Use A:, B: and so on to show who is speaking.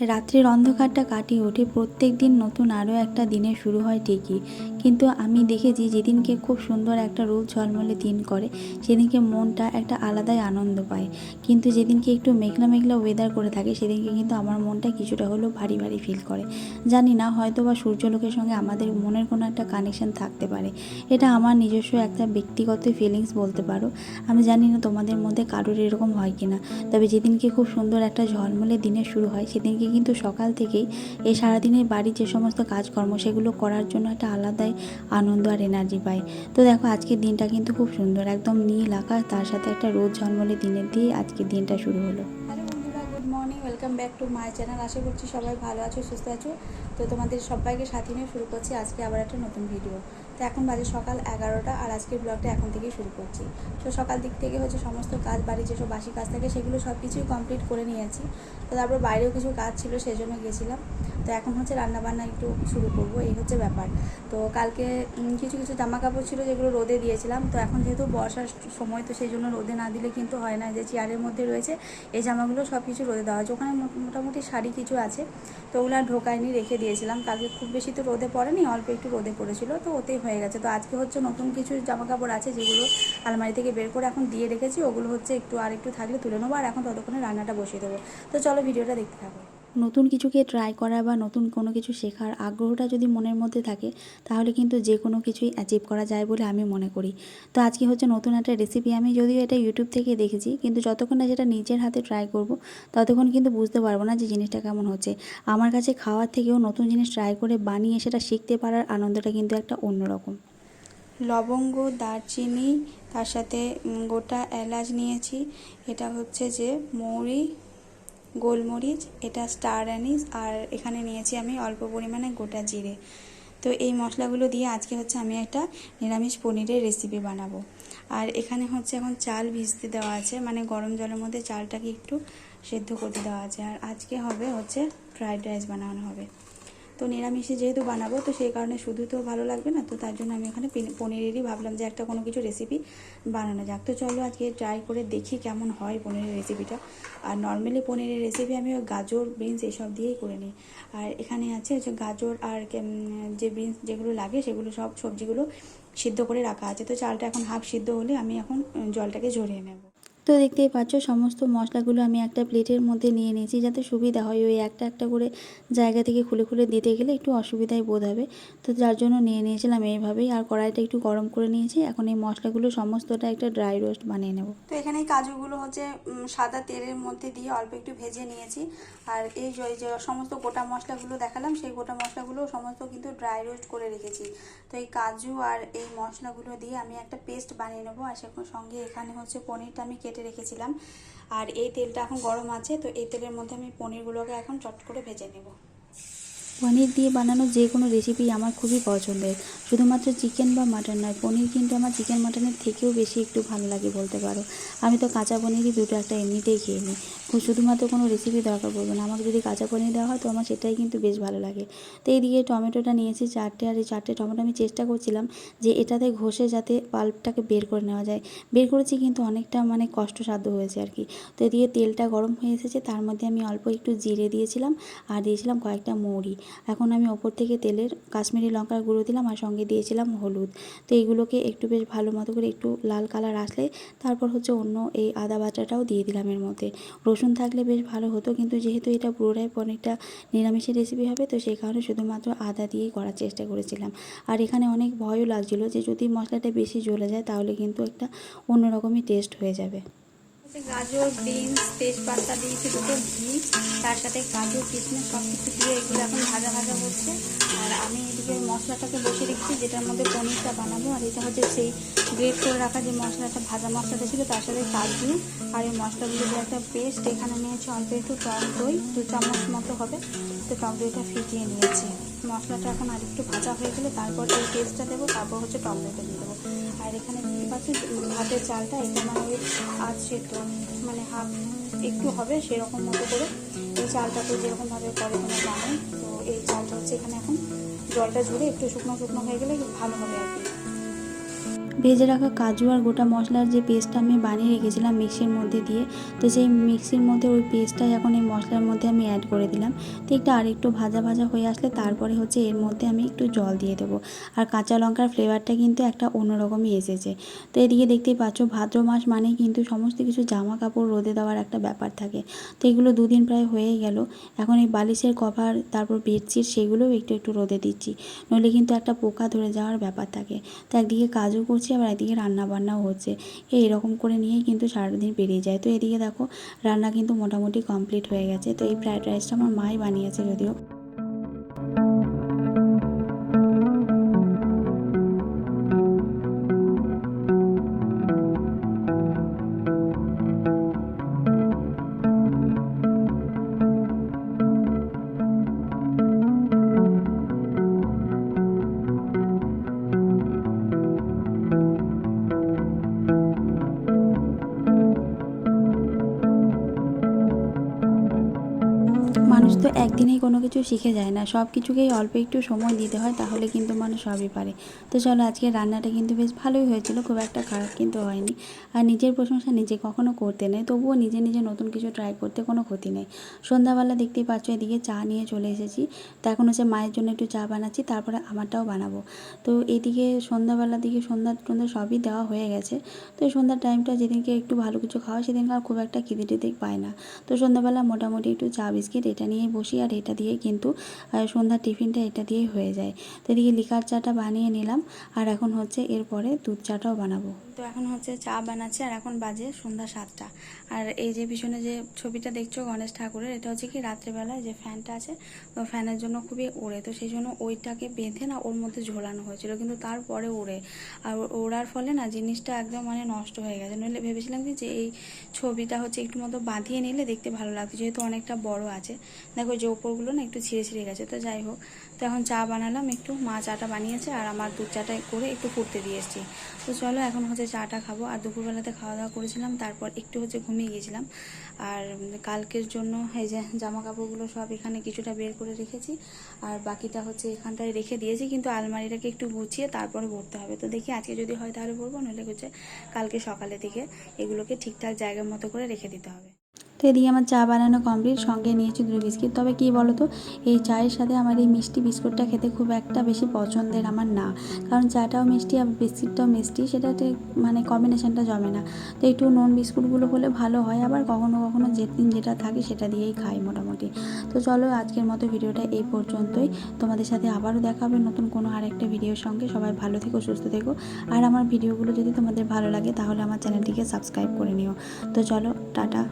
A: রাত্রির অন্ধকারটা কাটিয়ে ওঠে। প্রত্যেক দিন নতুন আরও একটা দিনের শুরু হয় ঠিকই। কিন্তু আমি দেখেছি যেদিনকে খুব সুন্দর একটা রোদ ঝলমলে দিন করে, সেদিনকে মনটা একটা আলাদাই আনন্দ পায়। কিন্তু যেদিনকে একটু মেঘলা মেঘলা ওয়েদার করে থাকে, সেদিনকে কিন্তু আমার মনটা কিছুটা হলেও ভারী ভারী ফিল করে। জানি না হয়তো বা সূর্যলোকের সঙ্গে আমাদের মনের কোনো একটা কানেকশন থাকতে পারে। এটা আমার নিজস্ব একটা ব্যক্তিগত ফিলিংস বলতে পারো। আমি জানি না তোমাদের মধ্যে কারোর এরকম হয় কিনা। তবে যেদিনকে খুব সুন্দর একটা ঝলমলে দিনের শুরু হয়, সেদিনকে কিন্তু সকাল থেকেই এই সারাদিনের বাড়ির যে সমস্ত কাজকর্ম, সেগুলো করার জন্য একটা আলাদাই আনন্দ আর এনার্জি পাই তো দেখো, আজকের দিনটা কিন্তু খুব সুন্দর, একদম নীল আকাশ, তার সাথে একটা রোদ ঝলমলে দিনের দিয়ে আজকের দিনটা শুরু হলো। Good morning welcome back to my channel আশা করছি সবাই ভালো আছো, সুস্থ আছো। তো তোমাদের সবাইকে সাথে নিয়ে শুরু করছি আজকে আবার একটা নতুন ভিডিও তো এখন বাজে সকাল এগারোটা আর আজকের ব্লগটা এখন থেকেই শুরু করছি। তো সকাল দিক থেকে হচ্ছে সমস্ত কাজ বাড়ির যেসব বাসি কাজ থাকে, সেগুলো সব কিছুই কমপ্লিট করে নিয়েছি। তো তারপর বাইরেও কিছু কাজ ছিল সেই জন্য গেছিলাম। তো এখন হচ্ছে রান্নাবান্না একটু শুরু করব, এই হচ্ছে ব্যাপার। তো কালকে কিছু কিছু জামা কাপড় ছিল যেগুলো রোদে দিয়েছিলাম, তো এখন যেহেতু বর্ষার সময়, তো সেই জন্য রোদে না দিলে কিন্তু হয় না। যে চেয়ারের মধ্যে রয়েছে, এই জামাগুলো সব কিছু রোদে দেওয়া হয়েছে ওখানে মোটামুটি শাড়ি কিছু আছে, তো ওগুলো আর ঢোকায়নি রেখে দিয়েছিলাম। কালকে খুব বেশি তো রোদে পড়েনি, অল্প একটু রোদে পড়েছিল, তো ওতেই হয়ে গেছে। তো আজকে হচ্ছে নতুন কিছু জামা কাপড় আছে যেগুলো আলমারি থেকে বের করে এখন দিয়ে রেখেছি। ওগুলো হচ্ছে একটু আর একটু থাকলে তুলে নেব, আর এখন ততক্ষণে রান্নাটা বসিয়ে দেবো। তো চলো ভিডিওটা দেখতে থাকো। নতুন কিছুকে ট্রাই করা বা নতুন কোনো কিছু শেখার আগ্রহটা যদি মনের মধ্যে থাকে, তাহলে কিন্তু যে কোনো কিছুই অ্যাচিভ করা যায় বলে আমি মনে করি। তো আজকে হচ্ছে নতুন একটা রেসিপি আমি যদিও এটা ইউটিউব থেকে দেখেছি, কিন্তু যতক্ষণ না যেটা নিজের হাতে ট্রাই করব, ততক্ষণ কিন্তু বুঝতে পারব না যে জিনিসটা কেমন হচ্ছে। আমার কাছে খাওয়ার থেকেও নতুন জিনিস ট্রাই করে বানিয়ে সেটা শিখতে পারার আনন্দটা কিন্তু একটা অন্যরকম। লবঙ্গ, দারচিনি, তার সাথে গোটা এলাচ নিয়েছি। এটা হচ্ছে যে মৌরি গোলমরিচ, এটা স্টার অ্যানিস, আর এখানে নিয়েছি আমি অল্প পরিমাণে গোটা জিরে। তো এই মশলাগুলো দিয়ে আজকে হচ্ছে আমি একটা নিরামিষ পনিরের রেসিপি বানাবো। আর এখানে হচ্ছে এখন চাল ভিজতে দেওয়া আছে মানে গরম জলের মধ্যে চালটাকে একটু সেদ্ধ করতে দেওয়া আছে। আর আজকে হবে হচ্ছে ফ্রায়েড রাইস বানানো হবে। তো নিরামিষে যেহেতু বানাবো, তো সেই কারণে শুধু তো ভালো লাগবে না, তো তার জন্য আমি এখানে পিন- পনিরেরই ভাবলাম যে একটা কোনো কিছু রেসিপি বানানো যাক। তো চলো আজকে ট্রাই করে দেখি কেমন হয় পনিরের রেসিপিটা আর নর্মালি পনিরের রেসিপি আমি গাজর বিনস এসব দিয়েই করে নিই। আর এখানে আছে হচ্ছে গাজর আর যে বিনস যেগুলো লাগে সেগুলো সব সবজিগুলো সিদ্ধ করে রাখা আছে। তো চালটা এখন হাফ সিদ্ধ হলে আমি এখন জলটাকে ঝরিয়ে নেব। তো দেখতেই পাচ্ছ, সমস্ত মশলাগুলো আমি একটা প্লেটের মধ্যে নিয়ে নিয়েছি যাতে সুবিধা হয়। ওই একটা একটা করে জায়গা থেকে খুলে খুলে দিতে গেলে একটু অসুবিধাই বোধ হবে। তো যার জন্য নিয়ে নিয়েছিলাম এইভাবেই। আর কড়াইটা একটু গরম করে নিয়েছি। এখন এই মশলাগুলো সমস্তটা একটা ড্রাই রোস্ট বানিয়ে নেব। তো এখানে কাজুগুলো হচ্ছে সাদা তেলের মধ্যে দিয়ে অল্প একটু ভেজে নিয়েছি। আর এই যে সমস্ত গোটা মশলাগুলো দেখালাম, সেই গোটা মশলাগুলো সমস্ত কিন্তু ড্রাই রোস্ট করে রেখেছি। তো এই কাজু আর এই মশলাগুলো দিয়ে আমি একটা পেস্ট বানিয়ে নেব। আর সেখানে সঙ্গে এখানে হচ্ছে পনিরটা আমি কেটে রেখেছিলাম। আর এই তেলটা এখন গরম আছে, তো এই তেলের মধ্যে আমি পনিরগুলোকে এখন চট করে ভেজে নেব। পনির দিয়ে বানানো যে কোনো রেসিপি আমার খুবই পছন্দের। শুধুমাত্র চিকেন বা মাটন নয়, পনির কিন্তু আমার চিকেন মাটনের থেকেও বেশি একটু ভালো লাগে বলতে পারো। আমি তো কাঁচা পনিরই দুটো একটা এমনিতেই খেয়ে নিই। শুধুমাত্র কোনো রেসিপি দরকার পড়বে না, আমাকে যদি কাঁচা পনির দেওয়া হয় তো আমার সেটাই কিন্তু বেশ ভালো লাগে। তো এই এইদিকে টমেটোটা নিয়েছি চারটে, আর এই চারটে টমেটো আমি চেষ্টা করছিলাম যে এটাতে ঘষে যাতে পাল্পটাকে বের করে নেওয়া যায়। বের করেছি কিন্তু অনেকটা মানে কষ্টসাধ্য হয়েছে আর কি। তো এদিকে তেলটা গরম হয়ে এসেছে, তার মধ্যে আমি অল্প একটু জিরে দিয়েছিলাম, আর দিয়েছিলাম কয়েকটা মৌরি। এখন আমি ওপর থেকে তেলের, কাশ্মীরি লঙ্কার গুঁড়ো দিলাম আর সঙ্গে দিয়েছিলাম হলুদ। তো এইগুলোকে একটু বেশ ভালো মতো করে একটু লাল কালার আসলে তারপর হচ্ছে অন্য এই আদা বাটাটাও দিয়ে দিলাম এর মধ্যে। রসুন থাকলে বেশ ভালো হতো, কিন্তু যেহেতু এটা পুরোটাই পনিরটা নিরামিষের রেসিপি হবে, তো সেই কারণে শুধুমাত্র আদা দিয়েই করার চেষ্টা করেছিলাম। আর এখানে অনেক ভয়ও লাগছিল যে যদি মশলাটা বেশি জ্বলে যায় তাহলে কিন্তু একটা অন্যরকমই টেস্ট হয়ে যাবে। গাজর, বিনস, তেজপাতা দিয়েছি দুটো ঘি, তার সাথে কাজু, কিশমিশ সব কিছু দিয়ে এগুলো এখন ভাজা ভাজা হচ্ছে। আর আমি এদিকে মশলাটাকে বসিয়ে রেখেছি, যেটার মধ্যে পনিরটা বানাবো। আর এটা হচ্ছে সেই গ্রেট করে রাখা যে মশলাটা, ভাজা মশলাটা ছিল, তার সাথে কাজু আর এই মশলাগুলো দিয়ে একটা পেস্ট। এখানে নিয়েছি অল্প একটু টক দই, দু চামচ মতো হবে। তো টক দইটা ফিটিয়ে নিয়েছি। মশলাটা এখন আর একটু ভাজা হয়ে গেলে তারপর এই পেস্টটা দেবো, তারপর হচ্ছে টক দইটা দিয়ে দেবো। আর এখানে দেখতে পাচ্ছি ভাতের চালটা এখানে ওই আজ সেদ্ধ মানে হাফ একটু হবে সেরকম মতো করে। এই চালটা তো যেরকমভাবে করে কোনো জানেন তো এই চালটা হচ্ছে এখানে এখন জলটা ঝরে একটু শুকনো শুকনো হয়ে গেলে ভালো হবে আর কি। ভেজে রাখা কাজু আর গোটা মশলার যে পেস্টটা আমি বানিয়ে রেখেছিলাম মিক্সির মধ্যে দিয়ে, তো সেই মিক্সির মধ্যে ওই পেস্টটাই এখন এই মশলার মধ্যে আমি অ্যাড করে দিলাম। তো একটু আরেকটু ভাজা ভাজা হয়ে আসলে তারপরে হচ্ছে এর মধ্যে আমি একটু জল দিয়ে দেবো। আর কাঁচা লঙ্কার ফ্লেভারটা কিন্তু একটা অন্যরকমই এসেছে। তো এদিকে দেখতেই পাচ্ছ, ভাদ্র মাস মানেই কিন্তু সমস্ত কিছু জামা কাপড় রোদে দেওয়ার একটা ব্যাপার থাকে। তো এগুলো দুদিন প্রায় হয়ে গেল। এখন এই বালিশের কভার, তারপর বেডশিট সেগুলোও একটু একটু রোদে দিচ্ছি। নইলে কিন্তু একটা পোকা ধরে যাওয়ার ব্যাপার থাকে। তো একদিকে কাজও করছি আবার এদিকে রান্না বান্নাও হচ্ছে। এই রকম করে নিয়েই কিন্তু সারাদিন পেরিয়ে যায়। তো এদিকে দেখো, রান্না কিন্তু মোটামুটি কমপ্লিট হয়ে গেছে। তো এই ফ্রাইড রাইসটা আমার মাই বানিয়েছে যদিও। কোনো কিছু শিখে যায় না। সব কিছুকেই অল্প একটু সময় দিতে হয়, তাহলে কিন্তু মানুষ সবই পারে। তো চলো আজকে রান্নাটা কিন্তু বেশ ভালোই হয়েছিল, খুব একটা খারাপ কিন্তু হয়নি। আর নিজের প্রশংসা নিজে কখনো করতে নেই, তবুও নিজে নিজে নতুন কিছু ট্রাই করতে কোনো ক্ষতি নেই। সন্ধ্যাবেলা দেখতেই পাচ্ছ, এদিকে চা নিয়ে চলে এসেছি। তো এখন হচ্ছে মায়ের জন্য একটু চা বানাচ্ছি, তারপরে আমারটাও বানাবো। তো এদিকে সন্ধ্যাবেলার দিকে সন্ধ্যা টন্ধ্যা সবই দেওয়া হয়ে গেছে। তো সন্ধ্যার টাইমটা যেদিনকে একটু ভালো কিছু খাওয়া সেদিনকে আর খুব একটা খিদে টিদে পায় না। তো সন্ধ্যাবেলা মোটামুটি একটু চা, বিস্কিট এটা নিয়েই বসি, আর এটা দিয়েই কিন্তু সন্ধ্যার টিফিনটা এটা দিয়েই হয়ে যায়। তো এদিকে লিকার চাটা বানিয়ে নিলাম, আর এখন হচ্ছে এরপরে দুধ চাটাও বানাবো। তো এখন হচ্ছে চা বানাচ্ছে, আর এখন বাজে সন্ধ্যা সাতটা। আর এই যে পিছনে যে ছবিটা দেখছ গণেশ ঠাকুরের, এটা হচ্ছে কি রাত্রেবেলায় যে ফ্যানটা আছে ও ফ্যানের জন্য খুবই ওড়ে, তো সেই জন্য ওইটাকে বেঁধে না ওর মধ্যে ঝোলানো হয়েছিল, কিন্তু তারপরে ওড়ে। আর ওড়ার ফলে না জিনিসটা একদম মানে নষ্ট হয়ে গেছে। নইলে ভেবেছিলাম কি যে এই ছবিটা হচ্ছে একটু মতো বাঁধিয়ে নিলে দেখতে ভালো লাগতো, যেহেতু অনেকটা বড় আছে। দেখো যে ওপরগুলো না একটু ছিঁড়ে ছিঁড়ে গেছে, তো যাই হোক। তো এখন চা বানালাম, একটু মা চাটা বানিয়েছে আর আমার দুধ চাটা করে একটু ফুটতে দিয়ে এসেছি। তো চলো এখন হচ্ছে চাটা খাব। আর দুপুরবেলাতে খাওয়া দাওয়া করেছিলাম, তারপর একটু হচ্ছে ঘুমিয়ে গিয়েছিলাম। আর কালকের জন্য এই যে জামা কাপড়গুলো সব এখানে কিছুটা বের করে রেখেছি। আর বাকিটা হচ্ছে এখানটায় রেখে দিয়েছি, কিন্তু আলমারিটাকে একটু গুছিয়ে তারপরে ভরতে হবে। তো দেখি আজকে যদি হয় তাহলে ভরবো, নইলে হচ্ছে কালকে সকালে থেকে এগুলোকে ঠিকঠাক জায়গার মতো করে রেখে দিতে হবে। তো এদিকে আমার চা বানানো কমপ্লিট সঙ্গে নিয়েছি দুটো বিস্কিট। তবে কী বলো তো এই চায়ের সাথে আমার এই মিষ্টি বিস্কুটটা খেতে খুব একটা বেশি পছন্দের আমার না। কারণ চাটাও মিষ্টি আর বিস্কিটটাও মিষ্টি, সেটাতে মানে কম্বিনেশনটা জমে না। তো একটু নুন বিস্কুটগুলো হলে ভালো হয়, আবার কখনো কখনো যেদিন যেটা থাকে সেটা দিয়েই খাই মোটামুটি। তো চলো আজকের মতো ভিডিওটা এই পর্যন্তই। তোমাদের সাথে আবারও দেখা হবে নতুন কোনো আরেকটা ভিডিওর সঙ্গে। সবাই ভালো থেকো, সুস্থ থেকো। আর আমার ভিডিওগুলো যদি তোমাদের ভালো লাগে, তাহলে আমার চ্যানেলটিকে সাবস্ক্রাইব করে নিও। তো চলো, টাটা।